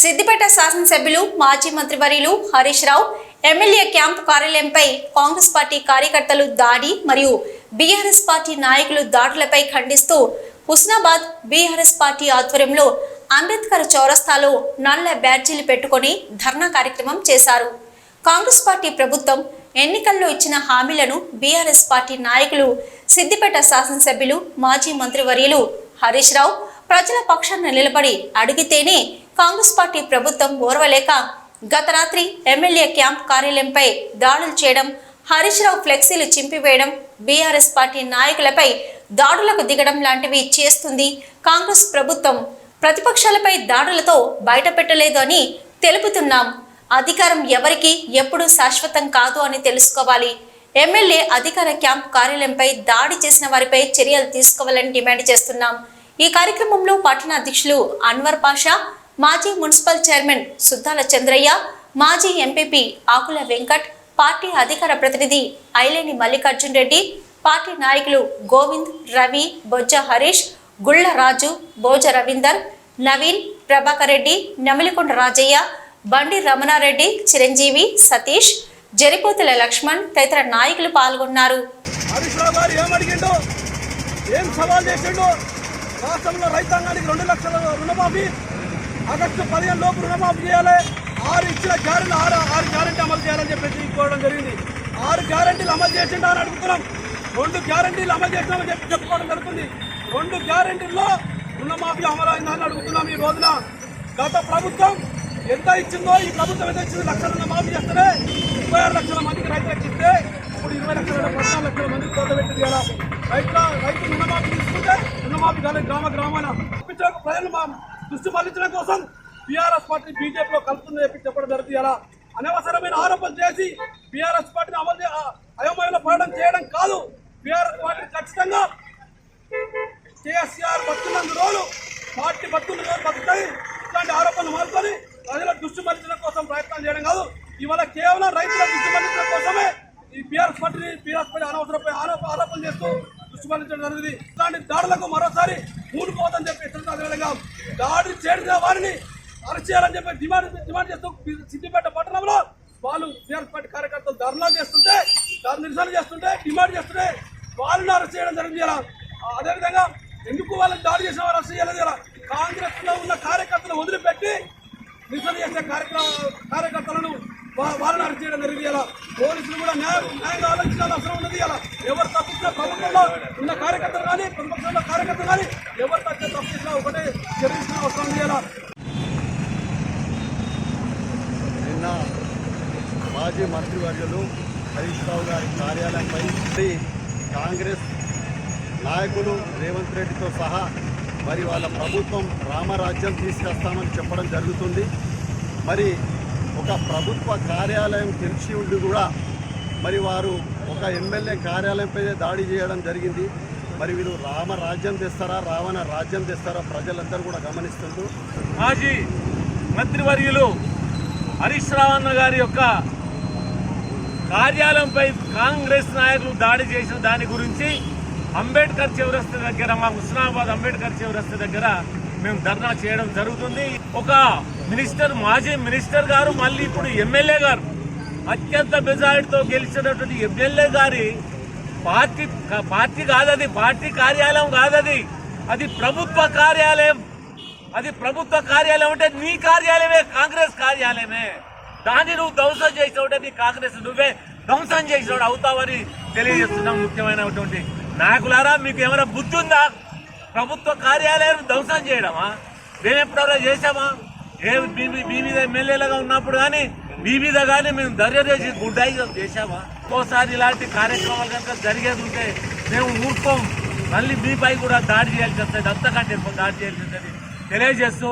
సిద్దిపేట శాసనసభ్యులు మాజీ మంత్రివర్యులు హరీష్ రావు ఎమ్మెల్యే క్యాంపు కార్యాలయంపై కాంగ్రెస్ పార్టీ కార్యకర్తలు దాడి మరియు బీఆర్ఎస్ పార్టీ నాయకులు దాడులపై ఖండిస్తూ హుస్నాబాద్ బీఆర్ఎస్ పార్టీ ఆధ్వర్యంలో అంబేద్కర్ చౌరస్తాలో నల్ల బ్యాడ్జీలు పెట్టుకొని ధర్నా కార్యక్రమం చేశారు. కాంగ్రెస్ పార్టీ ప్రభుత్వం ఎన్నికల్లో ఇచ్చిన హామీలను బీఆర్ఎస్ పార్టీ నాయకులు సిద్దిపేట శాసనసభ్యులు మాజీ మంత్రివర్యులు హరీష్ రావు ప్రజల పక్షాన నిలబడి అడిగితేనే కాంగ్రెస్ పార్టీ ప్రభుత్వం ఓర్వలేక గత రాత్రి ఎమ్మెల్యే క్యాంప్ కార్యాలయంపై దాడులు చేయడం హరీష్ రావు ఫ్లెక్సీలు చింపివేయడం బీఆర్ఎస్ పార్టీ నాయకులపై దాడులకు దిగడం లాంటివి చేస్తుంది కాంగ్రెస్ ప్రభుత్వం. ప్రతిపక్షాలపై దాడులతో బయటపెట్టలేదు అని తెలుపుతున్నాం. అధికారం ఎవరికి ఎప్పుడు శాశ్వతం కాదు అని తెలుసుకోవాలి. ఎమ్మెల్యే అధికార క్యాంప్ కార్యాలయంపై దాడి చేసిన వారిపై చర్యలు తీసుకోవాలని డిమాండ్ చేస్తున్నాం. ఈ కార్యక్రమంలో పట్టణ అధ్యక్షులు అన్వర్ పాషా మాజీ మున్సిపల్ చైర్మన్ సుద్దాల చంద్రయ్య మాజీ ఎంపీపీ ఆకుల వెంకట్ పార్టీ అధికార ప్రతినిధి ఐలేని మల్లికార్జున్ రెడ్డి పార్టీ నాయకులు గోవింద్ రవి బొజ్జ హరీష్ గుళ్ళ రాజు భోజ రవీందర్ నవీన్ ప్రభాకర్ రెడ్డి నెమలికొండ రాజయ్య బండి రమణారెడ్డి చిరంజీవి సతీష్ జరిపోతుల లక్ష్మణ్ తదితర నాయకులు పాల్గొన్నారు. ఏం సవాల్ చేసిండు? రాష్ట్రంలో రైతాంగానికి రెండు లక్షల రుణమాఫీ ఆగస్టు పదిహేను లోపు రుణమాఫీ చేయాలి. ఆరు ఇచ్చిన గ్యారెంటీ ఆరు ఆరు గ్యారెంటీ అమలు చేయాలని చెప్పేసి కోరడం జరిగింది. ఆరు గ్యారెంటీలు అమలు చేసిండా అని అడుగుతున్నాం. రెండు గ్యారెంటీలు అమలు చేసినామని చెప్పి చెప్పుకోవడం జరుగుతుంది. రెండు గ్యారెంటీల్లో రుణమాఫీ అమలు అయిందని అడుగుతున్నాం ఈ రోజున. గత ప్రభుత్వం ఎంత ఇచ్చిందో ఈ ప్రభుత్వం ఎంత ఇచ్చింది లక్షల రుణమాఫీ చేస్తే ముప్పై ఆరు లక్షల మందికి రైతులకు ఇస్తే ఇప్పుడు ఇరవై లక్షల పద్నాలుగు లక్షల మందికి కోత పెట్టింది కదా. రైతుల రైతు రుణమాఫీ తీసుకుంటే రుణమాఫీ కాలేదు గ్రామ గ్రామాన. ప్రజలు మా దృష్టి మళ్ళించడం కోసం బీఆర్ఎస్ పార్టీ బీజేపీలో కలుపుతుందని చెప్పి చెప్పడం జరుగుతుంది ఇలా అనవసరమైన ఆరోపణలు చేసి బీఆర్ఎస్ పార్టీని అమలు అయోమయంలో పడడం చేయడం కాదు. బీఆర్ఎస్ పార్టీ ఖచ్చితంగా కేసీఆర్ బతుకున్నందు రోజులు పార్టీ బతుకున్న రోజులు బతుకుతాయి. ఇట్లాంటి ఆరోపణలు మానుకొని ప్రజల దృష్టి మళ్ళించడం కోసం ప్రయత్నం చేయడం కాదు. ఇవాళ కేవలం రైతుల దృష్టి మళ్ళించడం కోసమే ఈ బీఆర్ఎస్ పార్టీని బీఆర్ఎస్ పార్టీ అనవసరపై ఆరోప ఆరోపణలు చేస్తూ దృష్టి మళ్ళించడం జరిగింది. ఇట్లాంటి దాడులకు మరోసారి మూడుకోవద్దని చెప్పి హెచ్చరిక విధంగా దాడి చేసిన వారిని అరెస్ట్ చేయాలని చెప్పి డిమాండ్ డిమాండ్ చేస్తూ సిద్దిపేట పట్టణంలో వాళ్ళు బీఆర్ఎస్ పార్టీ కార్యకర్తలు ధర్నా చేస్తుంటే దాని నిరసన చేస్తుంటే డిమాండ్ చేస్తుంటే వాళ్ళని అరెస్ట్ చేయడం జరిగింది ఇలా. అదేవిధంగా ఎందుకు వాళ్ళని దాడి చేసిన వారు అరెస్ట్ చేయలేదు ఇలా? కాంగ్రెస్లో ఉన్న కార్యకర్తలు వదిలిపెట్టి నిరసన చేసే కార్యక్రమ కార్యకర్తలను వాళ్ళని అరెస్ట్ చేయడం జరిగింది. ఇలా పోలీసులు కూడా న్యాయం న్యాయంగా ఆలోచించాల్సిన అవసరం ఉన్నది. ఇలా ఎవరు తప్పించిన ప్రభుత్వంలో ఉన్న కార్యకర్తలు కానీ ప్రతిపక్షంలో కార్యకర్తలు కానీ ఎవరు తప్పిన తప్పించినా ఒకటే చర్చించిన అవసరం ఉంది. ఇలా నిన్న మాజీ మంత్రివర్యులు హరీష్ రావు గారి కార్యాలయంపై కాంగ్రెస్ నాయకులు రేవంత్ రెడ్డితో సహా మరి వాళ్ళ ప్రభుత్వం రామరాజ్యం తీసుకొస్తామని చెప్పడం జరుగుతుంది. మరి ఒక ప్రభుత్వ కార్యాలయం తెరిచి ఉండి కూడా మరి వారు ఒక ఎమ్మెల్యే కార్యాలయంపై దాడి చేయడం జరిగింది. మరి వీరు రామ రాజ్యం తెస్తారా రావణ రాజ్యం తెస్తారా ప్రజలందరూ కూడా గమనిస్తుంటూ. మాజీ మంత్రివర్యులు హరీష్ రావణ గారి యొక్క కార్యాలయంపై కాంగ్రెస్ నాయకులు దాడి చేసిన దాని గురించి అంబేద్కర్ చౌరస్తా దగ్గర మా హుస్నాబాద్ అంబేద్కర్ చౌరస్తా దగ్గర మేము ధర్నా చేయడం జరుగుతుంది. ఒక మినిస్టర్ మాజీ మినిస్టర్ గారు మళ్ళీ ఇప్పుడు ఎమ్మెల్యే గారు అత్యంత మెజారిటీతో గెలిచినటువంటి ఎమ్మెల్యే గారి పార్టీ పార్టీ కాదది పార్టీ కార్యాలయం కాదది. అది ప్రభుత్వ కార్యాలయం. అది ప్రభుత్వ కార్యాలయం అంటే నీ కార్యాలయమే కాంగ్రెస్ కార్యాలయమే. దాన్ని నువ్వు ధ్వంసం చేసినావుంటే నీ కాంగ్రెస్ నువ్వే ధ్వంసం చేసినవాడు అవుతావని తెలియజేస్తున్నాం ముఖ్యమైనటువంటి నాయకులారా మీకు ఏమైనా బుద్ధి ఉందా? ప్రభుత్వ కార్యాలయం ధ్వంసం చేయడమా? మేము ఎప్పుడైనా చేసామా ఏ మీ మీద ఎమ్మెల్యేలుగా ఉన్నప్పుడు కానీ మీ మీద కానీ మేము దర్య చేసి గుడ్డాయి చేశామా? ఒక్కోసారి ఇలాంటి కార్యక్రమాలు కనుక జరిగేది ఉంటే మేము ఊరుకోం. మళ్ళీ మీపై కూడా దాడి చేయాల్సి వస్తుంది. అంతకంటే ఎక్కువ దాడి చేయాల్సి వస్తుంది తెలియజేస్తూ